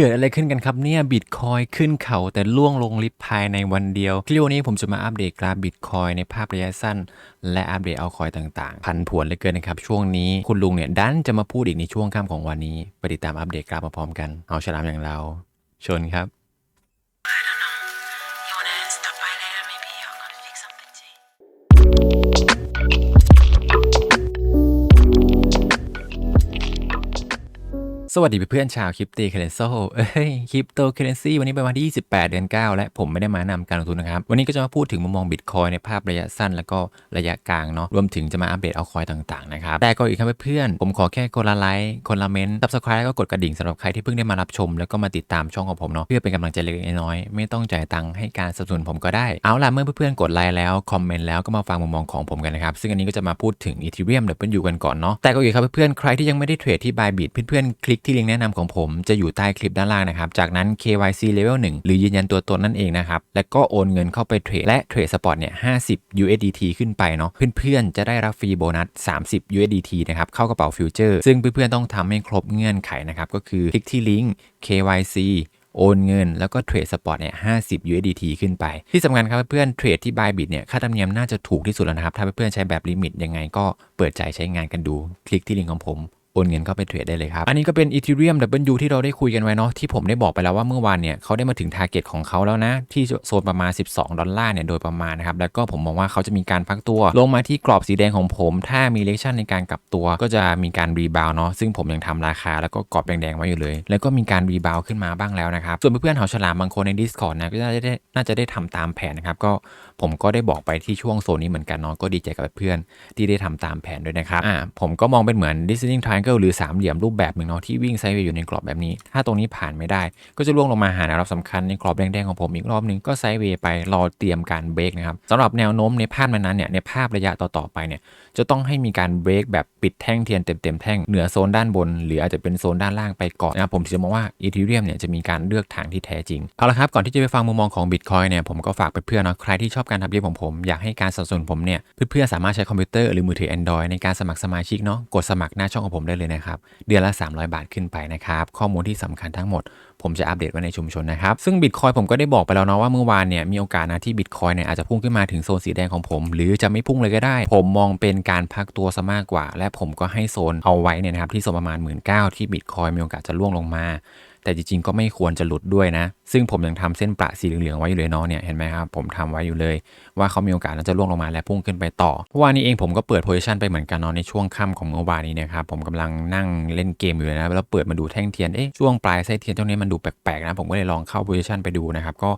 เกิดอะไรขึ้นกันครับเนี่ยบิตคอยขึ้นเขาแต่ล่วงลงลิฟต์ภายในวันเดียว คลิปวันนี้ผมจะมาอัปเดตกราฟบิตคอยในภาพระยะสั้น และอัปเดตเอาคอยต่างๆ พันผวนเลยเกินนะครับช่วงนี้คุณลุงเนี่ยดันจะมาพูดอีกในช่วงค่ำของวันนี้ ไปติดตามอัปเดตกราฟมาพร้อมกัน เอาฉลามอย่างเรา ชนครับ สวัสดีเพื่อนชาวคริปโตเคเรนโซเอ้ยคริปโตเคเรนซีวันนี้เป็นวันที่ 28 เดือน 9 และผมไม่ได้มานำการลงทุนนะครับ วันนี้ก็จะมาพูดถึงมุมมองบิตคอยในภาพระยะสั้นแล้วก็ระยะกลางเนาะรวมถึงจะมาอัปเดตเอาคอยต่างๆนะครับ แต่ก็อีกครับเพื่อนผมขอแค่คนละไลค์คนละเมนต์ subscribe แล้วก็กดกระดิ่งสำหรับใครที่เพิ่งได้มารับชม แล้วก็มาติดตามช่องของผมเนาะเพื่อเป็นกำลังใจเล็กๆน้อยๆไม่ต้องจ่ายตังค์ให้การสนับสนุนผมก็ได้เอาล่ะเมื่อเพื่อนๆกดไลค์แล้วคอมเมนต์แล้วก็มาฟังมุมมองของผมกันนะครับซึ่งอันนี้ก็จะมาพูดถึง Ethereum W กันก่อนเนาะแต่ก็อีกครับเพื่อนๆใครที่ยังไม่ได้เทรดที่ Bybit เพื่อนๆคลิกที่ลิงก์แนะนำของผมจะอยู่ใต้คลิปด้านล่างนะครับ จากนั้น KYC level 1 หรือยืนยันตัวตนนั่นเองนะครับ แล้วก็โอนเงินเข้าไปเทรดและเทรดสปอตเนี่ย 50 USDT ขึ้นไปเนาะ เพื่อนๆ จะได้รับฟรีโบนัส 30 USDT นะครับ เข้ากระเป๋าฟิวเจอร์ ซึ่งเพื่อนๆ ต้องทำให้ครบเงื่อนไขนะครับ ก็คือคลิกที่ลิงก์ KYC โอนเงินแล้วก็เทรดสปอตเนี่ย50 USDT ขึ้นไป ที่สำคัญครับเพื่อนๆเทรดที่ Bybit เนี่ย ค่าธรรมเนียมน่าจะถูกที่สุดแล้วนะครับ ถ้าเพื่อนๆใช้แบบลิมิตยังไงก็เปิดใจใช้งานกันดู คลิกที่ลิงก์ของผม โอนเงินเข้าไปเทรดได้เลยครับ อันนี้ก็เป็น Ethereum W ที่เราได้คุยกันไว้เนาะที่ผมได้บอกไปแล้วว่าเมื่อวานเนี่ยเขาได้มาถึง t a r g e t ของเขาแล้วนะ ที่โซนประมาณ 12 ดอลลาร์เนี่ยโดยประมาณนะครับ แล้วก็ผมมองว่าเขาจะมีการพักตัว ลงมาที่กรอบสีแดงของผม ถ้ามีเลชั่นในการกลับตัว ก็จะมีการรีบาวเนาะซึ่งผมยังทำราคาแล้วก็กรอบแดงๆไว้อยู่เลย แล้วก็มีการรีบาวขึ้นมาบ้างแล้วนะครับส่วนเพื่อนๆเหาฉลามบางคนใน Discord นะก็น่าจะได้น่าจะได้ทำตามแผนนะครับก็ผมก็ได้บอกไปที่ช่วงโซนนี้เหมือนกันเนาะก็ดีใจกับเพื่อนที่ได้ทำตามแผนด้วยนะครับอ่าผมก็มองเป็นเหมือน listening triangle หรือสามเหลี่ยมรูปแบบหนึ่งเนาะที่วิ่งไซด์เวย์อยู่ในกรอบแบบนี้ ถ้าตรงนี้ผ่านไม่ได้ ก็จะล่วงลงมาหาแนวรับสำคัญในกรอบแดงๆของผมอีกรอบหนึงก็ไซด์เวย์ไปรอเตรียมการเบรกนะครับสำหรับแนวโน้มในภาพนั้นเนี่ยในภาพระยะต่อๆไปเนี่ย จะต้องให้มีการเบรกแบบปิดแท่งเทียนเต็มๆแท่งเหนือโซนด้านบน หรืออาจจะเป็นโซนด้านล่างไปก่อนนะครับผมถึงจะมองว่าอีทีเรียมเนี่ยจะมีการเลือกทางที่แท้จริงเอาละครับก่อนที่จะไปฟังมุมมองของบิตคอยเนี่ยผมก็ฝากเพื่อนๆเนาะใครที่ชอบการทำเรียบของผมอยากให้การสนับสนุนผมเนี่ยเพื่อนๆสามารถใช้คอมพิวเตอร์หรือมือถือ Android ในการสมัครสมาชิกเนาะกดสมัครหน้าช่องของผมได้เลยนะครับเดือนละ 300 บาทขึ้นไปนะครับข้อมูลที่สำคัญทั้งหมด ผมจะอัปเดตไว้ในชุมชนนะครับ ซึ่งบิตคอยผมก็ได้บอกไปแล้วเนาะว่าเมื่อวานเนี่ยมีโอกาสนะที่บิตคอยเนี่ยอาจจะพุ่งขึ้นมาถึงโซนสีแดงของผม หรือจะไม่พุ่งเลยก็ได้ ผมมองเป็นการพักตัวซะมากกว่า และผมก็ให้โซนเอาไว้เนี่ยนะครับที่โซนประมาณ 1 9ื่นที่บิตคอยมีโอกาสจะล่วงลงมา แต่จริงๆก็ไม่ควรจะหลุดด้วยนะ ซึ่งผมยังทำเส้นประสีเหลืองๆไว้อยู่เลยเนาะเนี่ยเห็นไหมครับผมทำไว้อยู่เลย ว่าเขามีโอกาสน่าจะล่วงลงมาและพุ่งขึ้นไปต่อเมื่อวานนี้เองผมก็เปิดโพซิชันไปเหมือนกันเนาะในช่วงค่ำของเมื่อวานนี้นะครับผมกำลังนั่งเล่นเกมอยู่เลยนะแล้วเปิดมาดูแท่งเทียนเอ๊ะช่วงปลายไส้เทียนตรงนี้มันดูแปลกๆนะผมก็เลยลองเข้าโพซิชันไปดูนะครับก็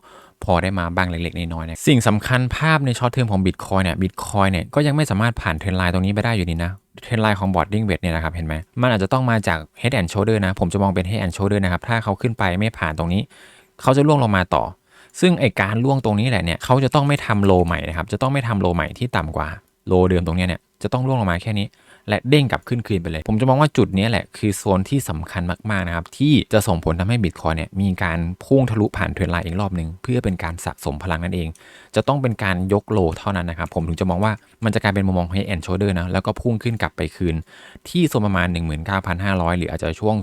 พอได้มาบ้างเล็กๆน้อยๆนะสิ่งสำคัญภาพในช็อตเทอมของบิตคอยเนี่ยบิตคอยเนี่ยก็ยังไม่สามารถผ่านเทรนไลน์ตรงนี้ไปได้อยู่ดีนะ เทรนไลน์ของบอร์ดดิ้งเวทเนี่ยนะครับเห็นไหมมันอาจจะต้องมาจาก head and shoulder นะ ผมจะมองเป็น head and shoulder นะครับ ถ้าเขาขึ้นไปไม่ผ่านตรงนี้ เขาจะล่วงลงมาต่อ ซึ่งไอการล่วงตรงนี้แหละเนี่ยเขาจะต้องไม่ทำโลใหม่นะครับจะต้องไม่ทำโลใหม่ที่ต่ำกว่าโลเดิมตรงนี้เนี่ยจะต้องล่วงลงมาแค่นี้ และเด้งกลับขึ้นคืนไปเลย ผมจะมองว่าจุดนี้แหละคือโซนที่สำคัญมากๆนะครับที่จะส่งผลทำให้บิตคอยเนี่ยมีการพุ่งทะลุผ่านเทรนไลน์อีกรอบหนึ่งเพื่อเป็นการสะสมพลังนั่นเอง จะต้องเป็นการยกโลเท่านั้นนะครับผมถึงจะมองว่ามันจะกลายเป็นมุมมอง head and shoulder นะแล้วก็พุ่งขึ้นกลับไปคืน ที่โซนประมาณ 19,500 หรืออาจจะช่วง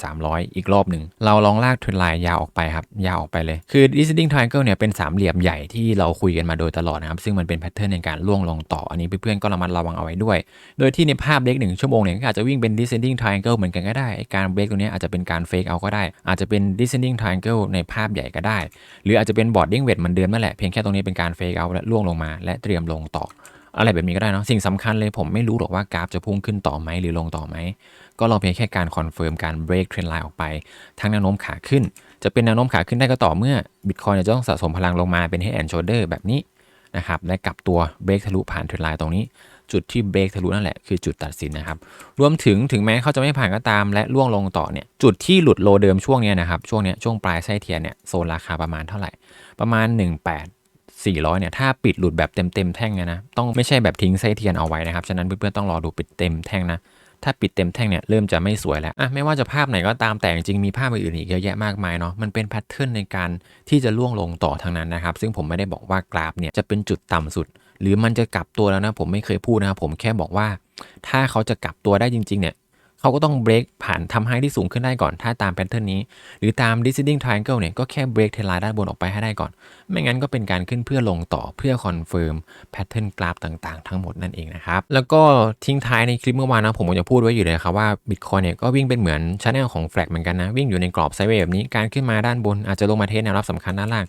23,300 อีกรอบหนึ่งเราลองลากเทรนไลน์ยาวออกไปครับยาวออกไปเลยคือ descending triangle เนี่ยเป็นสามเหลี่ยมใหญ่ที่เราคุยกันมาโดยตลอดนะครับซึ่งมันเป็นแพทเทิร์นในการล่วงลงต่ออันนี้เพื่อนๆก็ระมัดระวังเอาไว้ด้วย โดยที่ในภาพเล็กหนึ่งชั่วโมงเนี่ยก็อาจจะวิ่งเป็น descending triangle เหมือนกันก็ได้การเบรกตรงนี้อาจจะเป็นการ fake out ก็ได้ อาจจะเป็น descending triangle ในภาพใหญ่ก็ได้ หรืออาจจะเป็น boarding weight เหมือนเดิมนั่นแหละเพียงแค่ตรงนี้เป็นการ fake out และล่วงลงมา และเตรียมลงต่อ อะไรแบบนี้ก็ได้เนาะสิ่งสำคัญเลยผมไม่รู้หรอกว่ากราฟจะพุ่งขึ้นต่อไหมหรือลงต่อไหมก็รอเพียงแค่การคอนเฟิร์มการเบรกเทรนไลน์ออกไปทั้งแนวโน้มขาขึ้น จะเป็นแนวโน้มขาขึ้นได้ก็ต่อเมื่อบิตคอยจะต้องสะสมพลังลงมาเป็น head and shoulder แบบนี้นะครับและกลับตัวเบรกทะลุผ่านเทรนไลน์ตรงนี้ จุดที่เบรกทะลุนั่นแหละคือจุดตัดสินนะครับ รวมถึงถึงแม้เขาจะไม่ผ่านก็ตามและล่วงลงต่อเนี่ยจุดที่หลุดโลเดิมช่วงเนี้ยนะครับช่วงเนี้ยช่วงปลายไส้เทียนเนี่ยโซนราคาประมาณเท่าไหร่ ประมาณ 18 400เนี่ยถ้าปิดหลุดแบบเต็มเต็มแท่งเนี่ยนะต้องไม่ใช่แบบทิ้งไส้เทียนเอาไว้นะครับฉะนั้นเพื่อนๆต้องรอดูปิดเต็มแท่งนะถ้าปิดเต็มแท่งเนี่ยเริ่มจะไม่สวยแล้วอะไม่ว่าจะภาพไหนก็ตามแต่จริงๆมีภาพอื่นอีกเยอะแยะมากมายเนาะมันเป็นแพทเทิร์นในการที่จะล่วงลงต่อทางนั้นนะครับ ซึ่งผมไม่ได้บอกว่ากราฟเนี่ยจะเป็นจุดต่ำสุด หรือมันจะกลับตัวแล้วนะผมไม่เคยพูดนะครับผมแค่บอกว่า ถ้าเขาจะกลับตัวได้จริง ๆ เนี่ยเขาก็ต้องเบรกผ่านทำไฮที่สูงขึ้นได้ก่อน ถ้าตามแพทเทิร์นนี้ หรือตาม descending triangle เนี่ยก็แค่เบรกเทรนไลน์ด้านบนออกไปให้ได้ก่อน ไม่งั้นก็เป็นการขึ้นเพื่อลงต่อเพื่อคอนเฟิร์มแพทเทิร์นกราฟต่างๆ ทั้งหมดนั่นเองนะครับ แล้วก็ทิ้งท้ายในคลิปเมื่อวานนะผมก็จะพูดไว้อยู่เลยครับว่า Bitcoin เนี่ยก็วิ่งเป็นเหมือนช n แนลของแฟลกเหมือนกันนะ วิ่งอยู่ในกรอบไซด์เวย์แบบนี้การขึ้นมาด้านบนอาจจะลงมาเทสแนวรับสำคัญด้านล่าง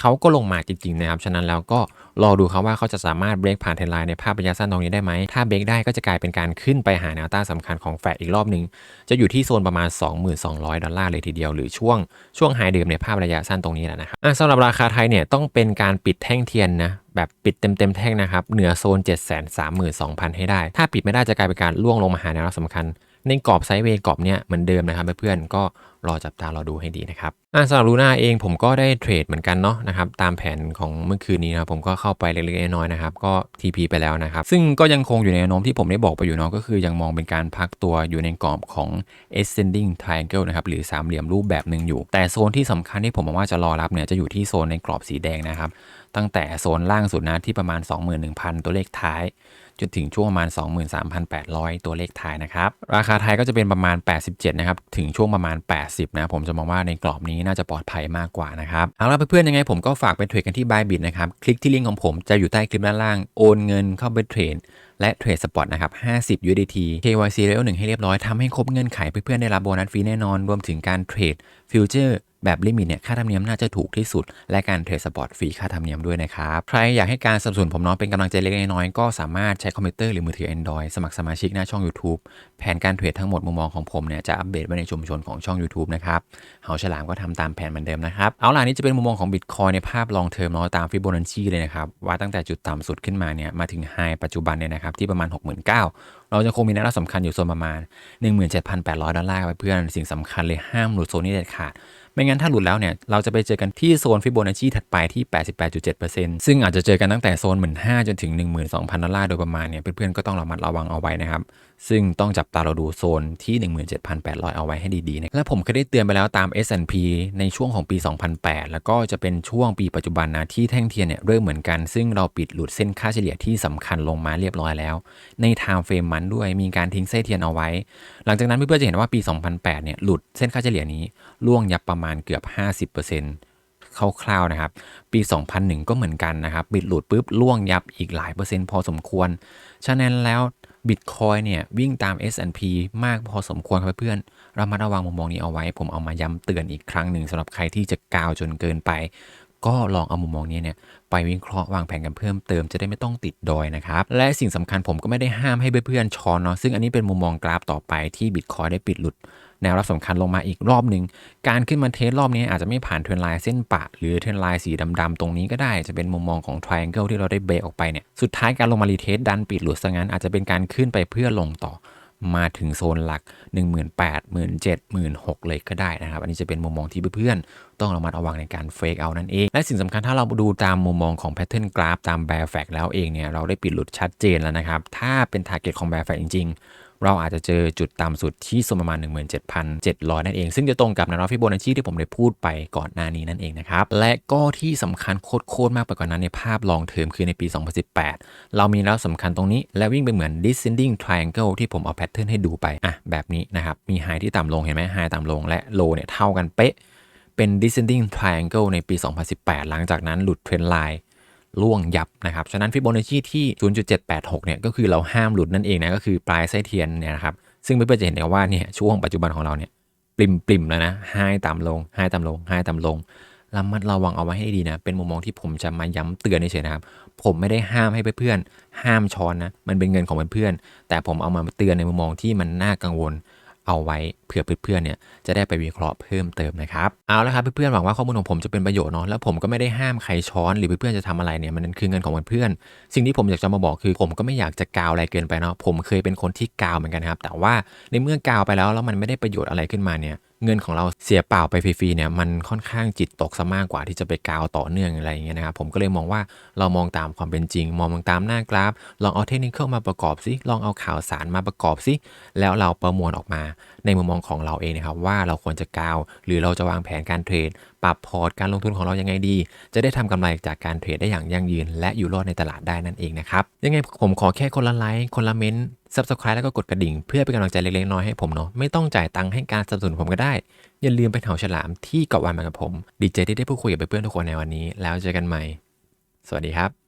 เขาก็ลงมาจริงๆนะครับ ฉะนั้นแล้วก็รอดูครับว่าเขาจะสามารถเบรกผ่านเทรนไลน์ในภาพระยะสั้นตรงนี้ได้ไหม ถ้าเบรกได้ก็จะกลายเป็นการขึ้นไปหาแนวต้านสำคัญของแฟดอีกรอบหนึ่ง จะอยู่ที่โซนประมาณ 22,200 ดอลลาร์เลยทีเดียว หรือช่วงช่วงไฮเดิมในภาพระยะสั้นตรงนี้แหละนะครับสำหรับราคาไทยเนี่ยต้องเป็นการปิดแท่งเทียนนะแบบปิดเต็มๆแท่งนะครับเหนือโซน 732,000 ให้ได้ ถ้าปิดไม่ได้จะกลายเป็นการล่วงลงมาหาแนวรับสำคัญในกรอบไซด์เวย์กรอบเนี้ยเหมือนเดิมนะครับเพื่อนๆก็ รอจับตารอดูให้ดีนะครับอะสำหรับลูน่าเองผมก็ได้เทรดเหมือนกันเนาะนะครับตามแผนของเมื่อคืนนี้นะครับผมก็เข้าไปเล็กๆน้อยๆนะครับก็ TP ไปแล้วนะครับซึ่งก็ยังคงอยู่ในแนวโน้มที่ผมได้บอกไปอยู่เนาะก็คือยังมองเป็นการพักตัวอยู่ในกรอบของ ascending triangle นะครับหรือสามเหลี่ยมรูปแบบหนึ่งอยู่ แต่โซนที่สำคัญที่ผมมองว่าจะรอรับเนี่ยจะอยู่ที่โซนในกรอบสีแดงนะครับตั้งแต่โซนล่างสุดนะที่ประมาณ 21,000 ตัวเลขท้ายจนถึงช่วงประมาณ 23,800 ตัวเลขท้ายนะครับ ราคาไทยก็จะเป็นประมาณ 87 นะครับ ถึงช่วงประมาณ80 นะ ผมจะมองว่าในกรอบนี้น่าจะปลอดภัยมากกว่านะครับเอาละเพื่อนๆยังไงผมก็ฝากไปเทรดกันที่ Bybit นะครับ คลิกที่ลิงก์ของผมจะอยู่ใต้คลิปด้านล่าง โอนเงินเข้าไปเทรดและเทรดสปอตนะครับ 50 USDT KYC Level 1ให้เรียบร้อยทำให้ครบเงื่อนไขเพื่อนๆได้รับโบนัสฟรีแน่นอน รวมถึงการเทรดฟิวเจอร์ แบบลิมิตเนี่ยค่าธรรมเนียมน่าจะถูกที่สุด และการเทรดสปอร์ตฟรีค่าธรรมเนียมด้วยนะครับใครอยากให้การสนับสนุนผมน้องเป็นกำลังใจเล็กๆน้อยๆก็สามารถใช้คอมพิวเตอร์หรือมือถือ Android สมัครสมาชิกหน้าช่อง YouTube แผนการเทรดทั้งหมดมุมมองของผมเนี่ยจะอัปเดตไว้ในชุมชนของช่อง YouTube นะครับเฮาฉลามก็ทำตามแผนเหมือนเดิมนะครับเอาล่ะนี่จะเป็นมุมมองของ Bitcoin ในภาพลองเทอมเนาะตามฟิโบนัชชีเลยนะครับว่าตั้งแต่จุดต่ำสุดขึ้นมาเนี่ยมาถึงไฮปัจจุบันเนี่ยนะครับที่ประมาณ 69,000เราจะคงมีแนวรับสำคัญอยู่โซนประมาณ 17,800 ดอลลาร์ครับเพื่อนสิ่งสำคัญเลยห้ามหลุดโซนนี้เด็ดขาด ไม่งั้นถ้าหลุดแล้วเนี่ยเราจะไปเจอกันที่โซนฟิโบนัชชีถัดไปที่ 88.7%ซึ่งอาจจะเจอกันตั้งแต่โซน 15,000จนถึง 12,000 ดอลลาร์โดยประมาณเนี่ยเพื่อนๆก็ต้องระมัดระวังเอาไว้นะครับซึ่งต้องจับตาเราดูโซนที่ 17,800 เอาไว้ให้ดีๆนะและผมเคยได้เตือนไปแล้วตาม S&P ในช่วงของปี 2008 แล้วก็จะเป็นช่วงปีปัจจุบันนะที่แท่งเทียนเนี่ยเริ่มเหมือนกัน ซึ่งเราปิดหลุดเส้นค่าเฉลี่ยที่สำคัญลงมาเรียบร้อยแล้ว ในไทม์เฟรมมันด้วยมีการทิ้งเส้นเทียนเอาไว้ หลังจากนั้นเพื่อนๆจะเห็นว่าปี 2008 เนี่ยหลุดเส้นค่าเฉลี่ยนี้ล่วงยับประมาณเกือบ 50%คร่าวๆนะครับ ปี 2001 ก็เหมือนกันนะครับ บิดหลุดปุ๊บล่วงยับอีกหลายเปอร์เซ็นต์พอสมควร ฉะนั้นแล้ว บิตคอยเนี่ยวิ่งตาม S&P มากพอสมควรครับเพื่อนเรามาระวังมุมมองนี้เอาไว้ ผมเอามาย้ำเตือนอีกครั้งหนึ่งสำหรับใครที่จะกาวจนเกินไป ก็ลองเอามุมมองนี้เนี่ย ไปวิเคราะห์วางแผนกันเพิ่มเติมจะได้ไม่ต้องติดดอยนะครับ และสิ่งสำคัญผมก็ไม่ได้ห้ามให้เพื่อนๆช้อนเนาะซึ่งอันนี้เป็นมุมมองกราฟต่อไปที่บิตคอยได้ปิดหลุดแนวรับสำคัญลงมาอีกรอบหนึ่ง การขึ้นมาเทสรอบนี้อาจจะไม่ผ่านเทรนไลน์เส้นปะ หรือเทรนไลน์สีดำๆตรงนี้ก็ได้ จะเป็นมุมมองของ triangle ที่เราได้เบรกออกไปเนี่ย สุดท้ายการลงมารีเทสดันปิดหลุดซะงั้นอาจจะเป็นการขึ้นไปเพื่อลงต่อ มาถึงโซนหลัก 1 8 0 0 0 0 17 6 0 0 0เลยก็ได้นะครับ อันนี้จะเป็นมุมมองที่เพื่อนๆ ต้องระมัดระวังในการเฟกเอานั่นเอง และสิ่งสำคัญถ้าเราดูตามมุมมองของแพทเทิร์นกราฟตามแบร์แฟกแล้วเองเนี่ย เราได้ปิดหลุดชัดเจนแล้วนะครับ ถ้าเป็นทาร์เก็ตของแบร์แฟกจริงๆ เราอาจจะเจอจุดต่ำสุดที่โซนประมาณ 17,700 นั่นเอง ซึ่งจะตรงกับแนวรับฟิโบนัชชีที่ผมได้พูดไปก่อนหน้านี้นั่นเองนะครับ และก็ที่สำคัญโคตรมากไปกว่านั้นในภาพลองเทอมคือในปี 2018 เรามีแนวสำคัญตรงนี้ และวิ่งไปเหมือน descending triangle ที่ผมเอาแพทเทิร์นให้ดูไปอะแบบนี้นะครับมีไฮที่ต่ำลงเห็นไหมไฮต่ำลงและโลเนี่ยเท่ากันเป๊ะเป็น descending triangle ในปี 2018 หลังจากนั้นหลุดเทรนไลน์ ล่วงยับนะครับฉะนั้นฟิโบนัชชีที่ 0.786 เนี่ยก็คือเราห้ามหลุดนั่นเองนะก็คือปลายไส้เทียนเนี่ยนะครับซึ่งเพื่อนๆจะเห็นได้ว่าเนี่ยช่วงปัจจุบันของเราเนี่ยปริมปริมแล้วนะไฮต่ำลงไฮต่ำลงไฮต่ำลงระมัดระวังเอาไว้ให้ดีนะ เป็นมุมมองที่ผมจะมาย้ำเตือนเฉยๆนะครับ ผมไม่ได้ห้ามให้เพื่อนๆห้ามช้อนนะ มันเป็นเงินของเพื่อนๆแต่ผมเอามาเตือนในมุมมองที่มันน่ากังวล เอาไว้เผื่อเพื่อนๆเนี่ยจะได้ไปวิเคราะห์เพิ่มเติมนะครับเอาละครับเพื่อนๆหวังว่าข้อมูลของผมจะเป็นประโยชน์เนาะแล้วผมก็ไม่ได้ห้ามใครช้อนหรือเพื่อนๆจะทำอะไรเนี่ยมันคือเงินของเพื่อนๆสิ่งที่ผมอยากจะมาบอกคือ ผมก็ไม่อยากจะกาวอะไรเกินไปเนาะผมเคยเป็นคนที่กาวเหมือนกันครับแต่ว่าในเมื่อกาวไปแล้วแล้วมันไม่ได้ประโยชน์อะไรขึ้นมาเนี่ย เงินของเราเสียเปล่าไปฟรีๆเนี่ยมันค่อนข้างจิตตกซะมากกว่าที่จะไปกาวต่อเนื่องอะไรอย่างเงี้ยนะครับผมก็เลยมองว่าเรามองตามความเป็นจริง มองตามหน้ากราฟ ลองเอาเทคนิคมาประกอบซิลองเอาข่าวสารมาประกอบซิแล้วเราประมวลออกมาในมุมมองของเราเองนะครับว่าเราควรจะกาว หรือเราจะวางแผนการเทรด ปรับพอร์ตการลงทุนของเรายังไงดี จะได้ทำกำไรจากการเทรดได้อย่างยั่งยืน และอยู่รอดในตลาดได้นั่นเองนะครับ ยังไงผมขอแค่คนละไลค์คนละเม้นต์ Subscribe แล้วก็กดกระดิ่ง เพื่อเป็นกำลังใจเล็กๆน้อยให้ผมเนาะไม่ต้องจ่ายตังค์ให้การสนับสนุนผมก็ได้ อย่าลืมไปเห่าฉลามที่เกาะวานมากับผม ดีใจที่ได้พูดคุยกับเพื่อนๆทุกคนในวันนี้ แล้วเจอกันใหม่ สวัสดีครับ